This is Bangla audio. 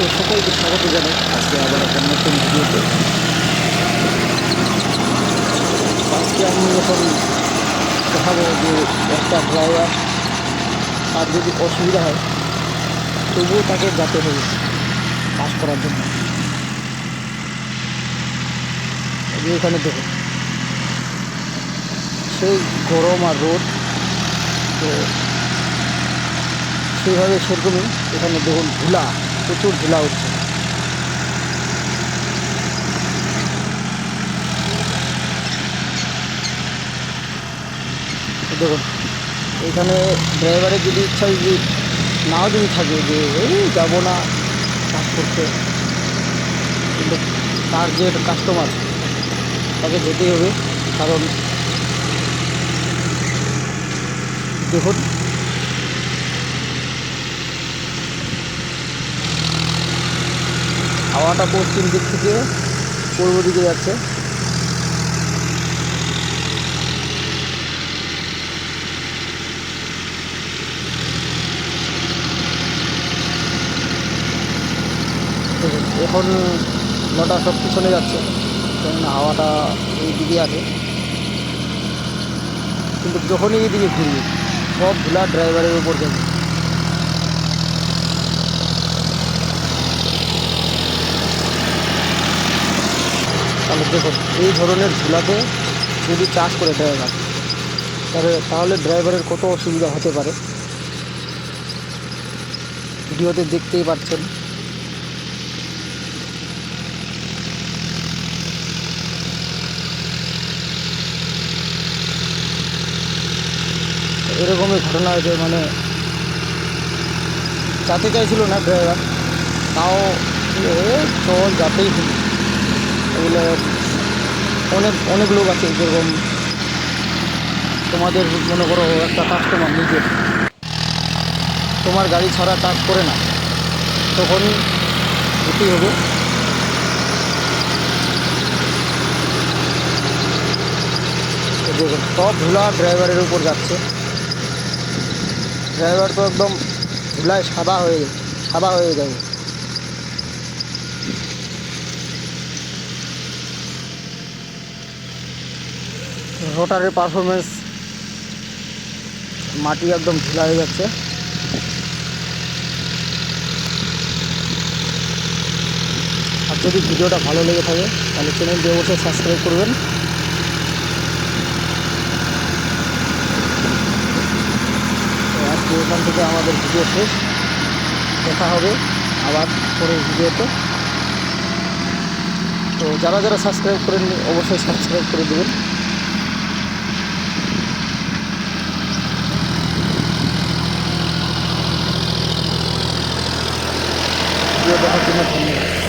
তো সকলকে স্বাগত জানাই। আজকে আবার একটা নতুন ভিডিওতে। আজকে আমি এখন দেখাবো যে একটা ড্রাইভার তার যদি অসুবিধা হয়, তবুও তাকে যাতে হবে পাস করার জন্য। এখানে দেখো সেই গরম আর রোদ, তো সেইভাবে সেরকমই এখানে দেখুন ধুলা। প্রচুর ধুলা উঠছে দেখুন, এখানে ড্রাইভারের যদি ইচ্ছা যদি নাও যদি থাকে যে, এই যাব না কাজ করতে, কিন্তু তার যে কাস্টমার তাকে যেতেই হবে। কারণ দেখুন হাওয়াটা পশ্চিম দিক থেকে পূর্ব দিকে যাচ্ছে। এখন নটা সব পিছনে যাচ্ছে, কারণ হাওয়াটা এই দিকে আছে। কিন্তু যখনই এই দিকে ঘুরবে সব ধুলা ড্রাইভারের উপর যাবে দেখুন, এই ধরনের ধুলাতে যদি চাষ করে ড্রাইভার তাহলে তাহলে ড্রাইভারের কত অসুবিধা হতে পারে? ভিডিওতে দেখতেই পাচ্ছেন। এরকমই ঘটনা হয়েছে মানে যাতে চাইছিল না ড্রাইভার, তাও চল যাতেই এগুলো অনেক অনেক লোক আছে যেরকম তোমাদের মনে করো একটা কাস্টমার নিজের তোমার গাড়ি ছাড়া কাজ করে না। তখন যেতেই হবে? দেখুন, সব ধুলা ড্রাইভারের উপর যাচ্ছে। ড্রাইভার তো একদম ধুলায় সাদা হয়ে সাদা হয়ে যাবে রোটারের পারফরমেন্স মাটি একদম ঢিলা হয়ে যাচ্ছে। আর যদি ভিডিওটা ভালো লেগে থাকে, তাহলে চ্যানেলটি অবশ্যই সাবস্ক্রাইব করবেন। আজকে এখান থেকে আমাদের ভিডিও শেষ। দেখা হবে আবার পরের ভিডিওতে। তো যারা যারা সাবস্ক্রাইব করেননি, অবশ্যই সাবস্ক্রাইব করে দেবেন। ভিডিও দেখার জন্য ধন্যবাদ